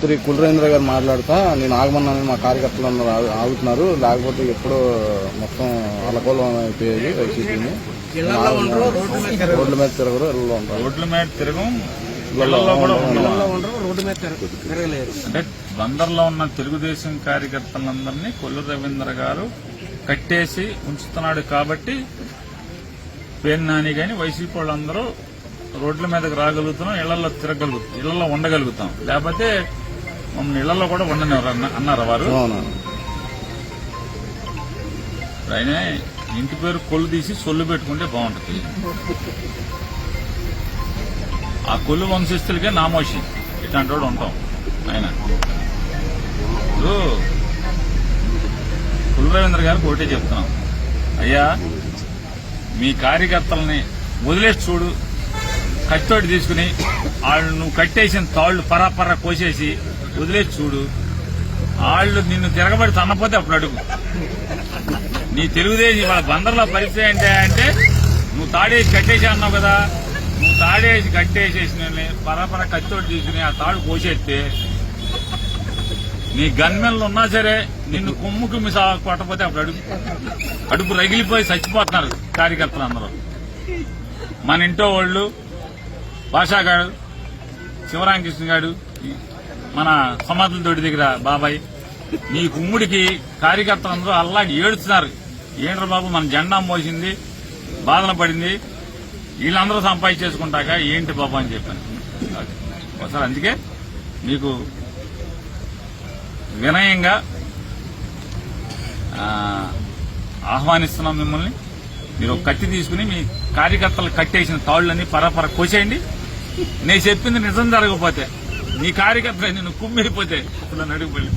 మంత్రి కులరేంద్ర గారు మాట్లాడుతా నేను ఆగమన్నానని మా కార్యకర్తలు అందరూ ఆగుతున్నారు. లేకపోతే ఎప్పుడో మొత్తం అలకోలం అయిపోయేది వైసీపీని. ఇళ్ళలో ఉండరు రోడ్డు మీద తిరగరు. రోడ్ల మీద తిరగరు ఇళ్ళలో ఉంటారు. రోడ్ల మీద తిరగం అంటే బందర్లో ఉన్న తెలుగుదేశం కార్యకర్తలందరినీ కొల్లు రవీంద్ర గారు కట్టేసి ఉంచుతున్నాడు కాబట్టి పేరు నాని కానీ వైసీపీ వాళ్ళందరూ రోడ్ల మీదకి రాగలుగుతున్నాం ఇళ్ళలో తిరగలుగుతాం ఇళ్ళలో ఉండగలుగుతాం. లేకపోతే మమ్మల్ని ఇళ్ళలో కూడా అన్న- అన్నారు వారు? ఆయన ఇంటి పేరు కొల్లు తీసి సొల్లు పెట్టుకుంటే బాగుంటుంది. ఆ కొల్లు వంశస్థులకే నామోషి. ఇట్లాంటి వాడు ఉంటాం. ఆయన ఇప్పుడు కుల రవీంద్ర గారికి ఒకటే చెప్తున్నాం. అయ్యా మీ కార్యకర్తలని వదిలేసి చూడు. కట్టోటి తీసుకుని వాళ్ళు నువ్వు కట్టేసిన తాళ్ళు పరాపరా కోసేసి వదిలేసి చూడు. వాళ్ళు నిన్ను తిరగబడి తన్నపోతే అప్పుడు అడుగు. నీ తెలుగుదేశం వాళ్ళ బందర్లో పరిస్థితి ఏంటి అంటే నువ్వు తాడేసి కట్టేసి అన్నావు కదా. నువ్వు తాడేసి కట్టేసేసిన పరపర కత్తితోటి తీసుకుని ఆ తాడు కోసేస్తే నీ గన్మెన్లు ఉన్నా సరే నిన్ను కొమ్ము కుమ్మి కొట్టపోతే అప్పుడు అడుగు. అడుపు రగిలిపోయి చచ్చిపోతున్నారు కార్యకర్తలు అందరూ. మన ఇంట్లో వాళ్ళు భాషాగాడు శివరామకృష్ణ గారు మన సమాధుల తోటి దగ్గర బాబాయ్. నీ కుమ్ముడికి కార్యకర్తలందరూ అల్లాడి ఏడుస్తున్నారు. ఏంట్రా బాబు మన జెండా మోసింది బాధన పడింది. వీళ్ళందరూ సంపాదించేసుకుంటాక ఏంటి బాబు అని చెప్పాను. ఒకసారి అందుకే మీకు వినయంగా ఆహ్వానిస్తున్నాం మిమ్మల్ని. మీరు కత్తి తీసుకుని మీ కార్యకర్తలు కట్టేసిన తాళ్ళని పరపర కోసేయండి. నేను చెప్పింది నిజం జరగకపోతే. నీ కార్యకర్తలు నిన్ను కుమ్మిరిపోతే అసలు నడుగుపల్లి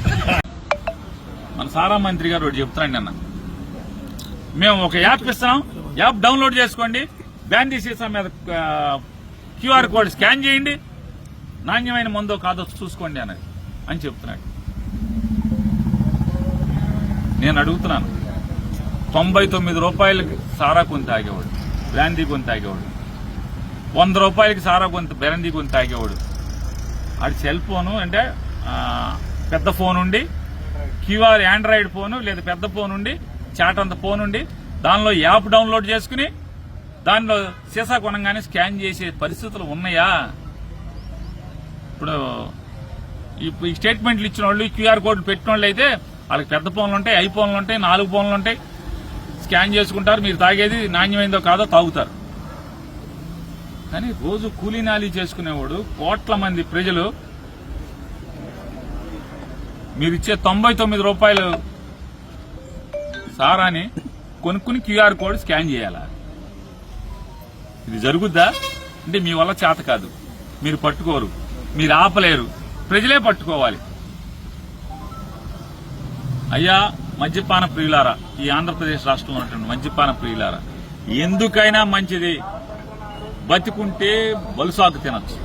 మన సారా మంత్రి గారు ఒకటి చెప్తాండి అన్న మేము ఒక యాప్ ఇస్తాం యాప్ డౌన్లోడ్ చేసుకోండి. బ్యాండీ సీసా మీద క్యూఆర్ కోడ్ స్కాన్ చేయండి. నాణ్యమైన మందో కాదో చూసుకోండి అన్నది అని చెప్తున్నాడు. నేను అడుగుతున్నాను. తొంభై తొమ్మిది రూపాయలకి సారా కొని తాగేవాడు బ్రాందీ కొని తాగేవాడు. వంద రూపాయలకి సారా కొంత బ్రాందీ కొని తాగేవాడు. ఆడి సెల్ ఫోను అంటే పెద్ద ఫోన్ ఉండి క్యూఆర్ ఆండ్రాయిడ్ ఫోను లేదా పెద్ద ఫోన్ ఉండి చాట్ అంత ఫోన్ ఉండి దానిలో యాప్ డౌన్లోడ్ చేసుకుని దానిలో సీసా కొనగానే స్కాన్ చేసే పరిస్థితులు ఉన్నాయా? ఇప్పుడు ఇప్పుడు ఈ స్టేట్మెంట్లు ఇచ్చిన వాళ్ళు క్యూఆర్ కోడ్ పెట్టిన వాళ్ళు అయితే వాళ్ళకి పెద్ద ఫోన్లు ఉంటాయి ఐ ఫోన్లు ఉంటాయి నాలుగు ఫోన్లు ఉంటాయి. స్కాన్ చేసుకుంటారు మీరు తాగేది నాణ్యమైందో కాదో తాగుతారు. కానీ రోజు కూలీనాలి చేసుకునేవాడు కోట్ల మంది ప్రజలు. మీరు ఇచ్చే తొంభై తొమ్మిది రూపాయలు సారాని కొనుక్కుని క్యూఆర్ కోడ్ స్కాన్ చేయాలా? ఇది జరుగుద్దా? అంటే మీ వల్ల చేత కాదు. మీరు పట్టుకోరు. మీరు ఆపలేరు. ప్రజలే పట్టుకోవాలి. అయ్యా మద్యపాన ప్రియులారా ఈ ఆంధ్రప్రదేశ్ రాష్ట్రంలో ఉన్నటువంటి మద్యపాన ప్రియులారా ఎందుకైనా మంచిది. బతికుంటే బలుసాకు తినచ్చు.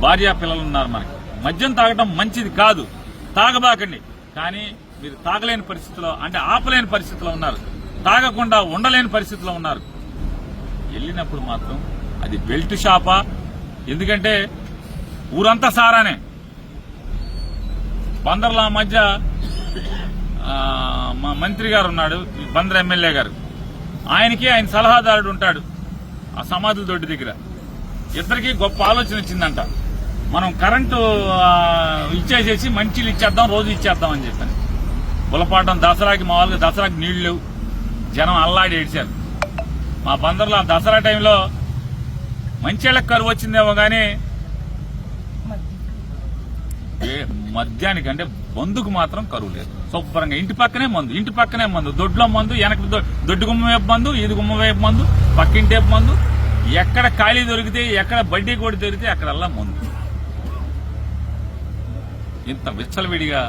భార్యా పిల్లలు ఉన్నారు మనకి. మద్యం తాగడం మంచిది కాదు. తాగబాకండి. కానీ మీరు తాగలేని పరిస్థితిలో అంటే ఆపలేని పరిస్థితిలో ఉన్నారు. తాగకుండా ఉండలేని పరిస్థితిలో ఉన్నారు. వెళ్ళినప్పుడు మాత్రం అది బెల్ట్ షాపా? ఎందుకంటే ఊరంతా సారానే. బందర్ల మధ్య మా మంత్రి గారు ఉన్నాడు ఈ బందర్ ఎమ్మెల్యే గారు. ఆయనకి ఆయన సలహాదారుడు ఉంటాడు. ఆ సమాధుల దొడ్డి దగ్గర. ఇద్దరికి గొప్ప ఆలోచన వచ్చిందంట. మనం కరెంటు ఇచ్చేసేసి మంచిలు ఇచ్చేద్దాం రోజు ఇచ్చేద్దాం అని చెప్పాను. బులపాటం దసరాకి మామూలుగా దసరాకి నీళ్ళు లేవు. జనం అల్లాడి ఏడ్చారు. మా బందర్లో ఆ దసరా టైంలో మంచిళ్ళకి కరువు వచ్చిందేమో కానీ ఏ మద్యానికి అంటే మందుకు మాత్రం కరువు లేదు. శుభ్రంగా ఇంటి పక్కనే మందు ఇంటి పక్కనే మందు దొడ్లో మందు వెనక దొ- దొడ్డు గుమ్మ వైపు మందు ఇది గుమ్మ వైపు మందు పక్కింటి వైపు మందు ఎక్కడ ఖాళీ దొరికితే ఎక్కడ బడ్డీ కూడా దొరికితే అక్కడల్లా మందు. ఇంత విచ్చలవిడిగా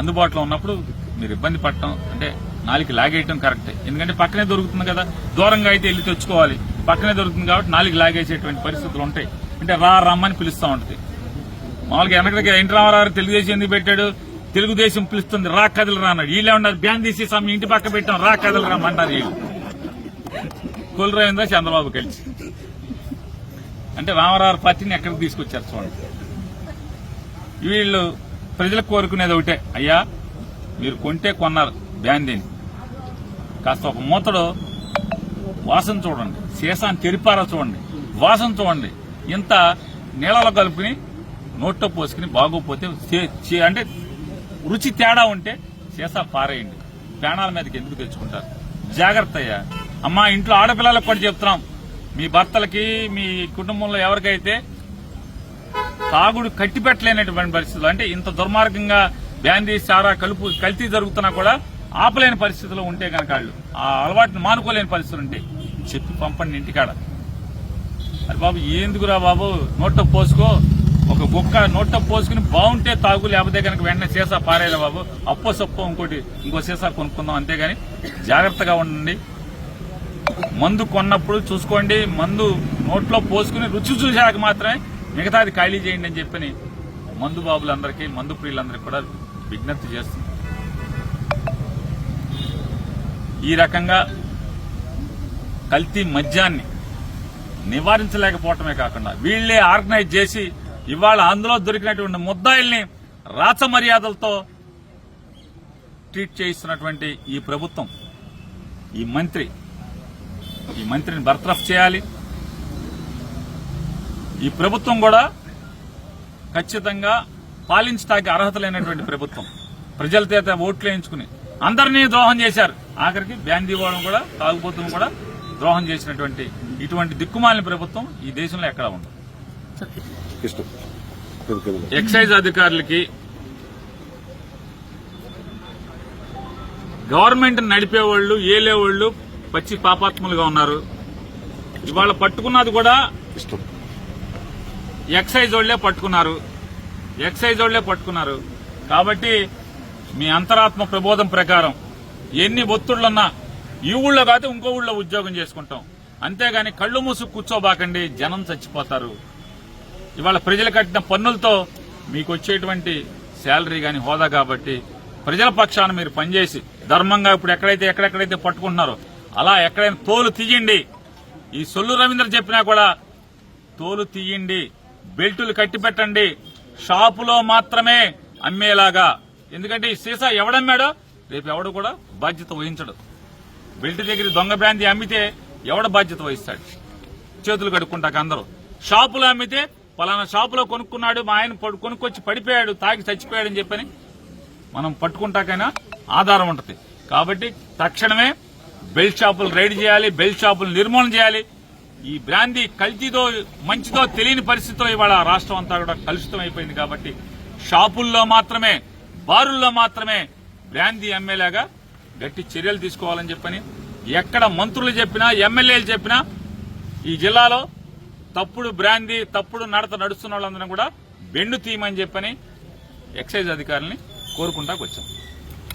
అందుబాటులో ఉన్నప్పుడు మీరు ఇబ్బంది పడటం అంటే నాలుగు లాగేయటం కరెక్టే. ఎందుకంటే పక్కనే దొరుకుతుంది కదా దూరంగా అయితే వెళ్ళి తెచ్చుకోవాలి. పక్కనే దొరుకుతుంది కాబట్టి నాలుగు లాగేసేటువంటి పరిస్థితులు ఉంటాయి. అంటే రా రమ్మని పిలుస్తూ ఉంటుంది. మామూలుగా వెనకడికి ఎన్టీ రామారావు తెలుగుదేశం ఎందుకు పెట్టాడు? తెలుగుదేశం పిలుస్తుంది రా కథలు రా అన్నాడు. వీళ్ళే ఉన్నారు బ్యాన్ తీసి సమయం ఇంటి పక్క పెట్టాం రా కథలు రమ్మంటారు వీళ్ళు. కులరవీంద్ర చంద్రబాబు కలిసి అంటే రామారావు పార్టీని ఎక్కడికి తీసుకొచ్చారు చూడండి. వీళ్ళు ప్రజలకు కోరుకునేది ఒకటే. అయ్యా మీరు కొంటే కొన్నారు బ్యాందీని కాస్త ఒక మూతడు వాసన చూడండి. సీసాన్ని తెరిపారా చూడండి. వాసన చూడండి. ఇంత నీళ్ళలో కలుపుకుని నోట్లో పోసుకుని బాగోపోతే చే- అంటే రుచి తేడా ఉంటే సీసా పారేయండి. ప్రాణాల మీదకి ఎందుకు తెచ్చుకుంటారు? జాగ్రత్త అయ్యా. అమ్మా ఇంట్లో ఆడపిల్లలకు కూడా చెప్తున్నాం. మీ భర్తలకి మీ కుటుంబంలో ఎవరికైతే తాగుడు కట్టిపెట్టలేనటువంటి పరిస్థితులు అంటే ఇంత దుర్మార్గంగా బ్యాందీ సారా కలుపు కల్తీ జరుగుతున్నా కూడా ఆపలేని పరిస్థితిలో ఉంటే కనుక వాళ్ళు ఆ అలవాటుని మానుకోలేని పరిస్థితులు ఉంటే చెప్పి పంపండి ఇంటికాడ. అరే బాబు ఎందుకురా బాబు? నోట్లో పోసుకో. ఒక బుక్క నోట్లో పోసుకుని బాగుంటే తాగు లేకపోతే కనుక వెంటనే సీసా పారేరా బాబు? అప్పో సొప్పో ఇంకోటి ఇంకో సీసా కొనుక్కుందాం అంతేగాని జాగ్రత్తగా ఉండండి. మందు కొన్నప్పుడు చూసుకోండి మందు నోట్లో పోసుకుని రుచి చూశాక మాత్రమే మిగతాది ఖాళీ చేయండి అని చెప్పని మందు బాబులందరికీ మందు ప్రియులందరికీ కూడా విజ్ఞప్తి చేస్తుంది. ఈ రకంగా కల్తీ మద్యాన్ని నివారించలేకపోవటమే కాకుండా వీళ్ళే ఆర్గనైజ్ చేసి ఇవాళ అందులో దొరికినటువంటి ముద్దాయిల్ని రాచ మర్యాదలతో ట్రీట్ చేయిస్తున్నటువంటి ఈ ప్రభుత్వం ఈ మంత్రి ఈ మంత్రిని బర్తరఫ్ చేయాలి. ఈ ప్రభుత్వం కూడా ఖచ్చితంగా పాలించడానికి అర్హత లేనటువంటి ప్రభుత్వం. ప్రజల చేత ఓట్లు వేయించుకుని అందరినీ ద్రోహం చేశారు. ఆఖరికి బ్యాందీ వాళ్ళని కూడా తాగుబోతులను కూడా ద్రోహం చేసినటువంటి ఇటువంటి దిక్కుమాలిన ప్రభుత్వం ఈ దేశంలో ఎక్కడా ఉండదు. ఎక్సైజ్ అధికారులకి గవర్నమెంట్ నడిపేవాళ్ళు ఏలేవాళ్ళు పచ్చి పాపాత్ములుగా ఉన్నారు. ఇవాళ పట్టుకున్నది కూడా ఇష్టం. ఎక్సైజ్ వాళ్ళే పట్టుకున్నారు. ఎక్సైజ్ వాళ్ళే పట్టుకున్నారు. కాబట్టి మీ అంతరాత్మ ప్రబోధం ప్రకారం ఎన్ని ఒత్తిళ్ళున్నా ఈ ఊళ్ళో కాదు ఇంకో ఊళ్ళో ఉద్యోగం చేసుకుంటాం. అంతేగాని కళ్ళు మూసు కూర్చోబాకండి జనం చచ్చిపోతారు. ఇవాళ ప్రజలు కట్టిన పన్నులతో మీకు వచ్చేటువంటి శాలరీ గాని హోదా కాబట్టి ప్రజల పక్షాన మీరు పనిచేసి ధర్మంగా ఇప్పుడు ఎక్కడైతే ఎక్కడెక్కడైతే పట్టుకుంటున్నారో అలా ఎక్కడైనా తోలు తీయండి. ఈ సొల్లు రవీంద్ర చెప్పినా కూడా తోలు తీయండి బెల్టులు కట్టి పెట్టండి షాపులో మాత్రమే అమ్మేలాగా. ఎందుకంటే ఈ సీసా ఎవడమ్మాడో? రేపు ఎవడు కూడా బాధ్యత వహించడు. బెల్ట్ దగ్గర దొంగ బ్రాంతి అమ్మితే ఎవడ బాధ్యత వహిస్తాడు? చేతులు కడుక్కుంటాక అందరూ. షాపులో అమ్మితే పలానా షాపులో కొనుక్కున్నాడు మా ఆయన కొనుక్కొచ్చి పడిపోయాడు తాగి చచ్చిపోయాడని చెప్పని మనం పట్టుకుంటాకైనా ఆధారం ఉంటుంది. కాబట్టి తక్షణమే బెల్ట్ షాపులు రైడ్ చేయాలి బెల్ట్ షాపులు నిర్మూలన చేయాలి. ఈ బ్రాందీ కల్తీదో మంచిదో తెలియని పరిస్థితిలో ఇవాళ రాష్ట్రం అంతా కూడా కలుషితం అయిపోయింది కాబట్టి షాపుల్లో మాత్రమే బారుల్లో మాత్రమే బ్రాందీ ఎమ్మెల్యేగా గట్టి చర్యలు తీసుకోవాలని చెప్పని ఎక్కడ మంత్రులు చెప్పినా ఎమ్మెల్యేలు చెప్పినా ఈ జిల్లాలో తప్పుడు బ్రాందీ తప్పుడు నడత నడుస్తున్న వాళ్ళందరం కూడా బెండు తీయమని చెప్పని ఎక్సైజ్ అధికారుల్ని కోరుకుంటాకు వచ్చాం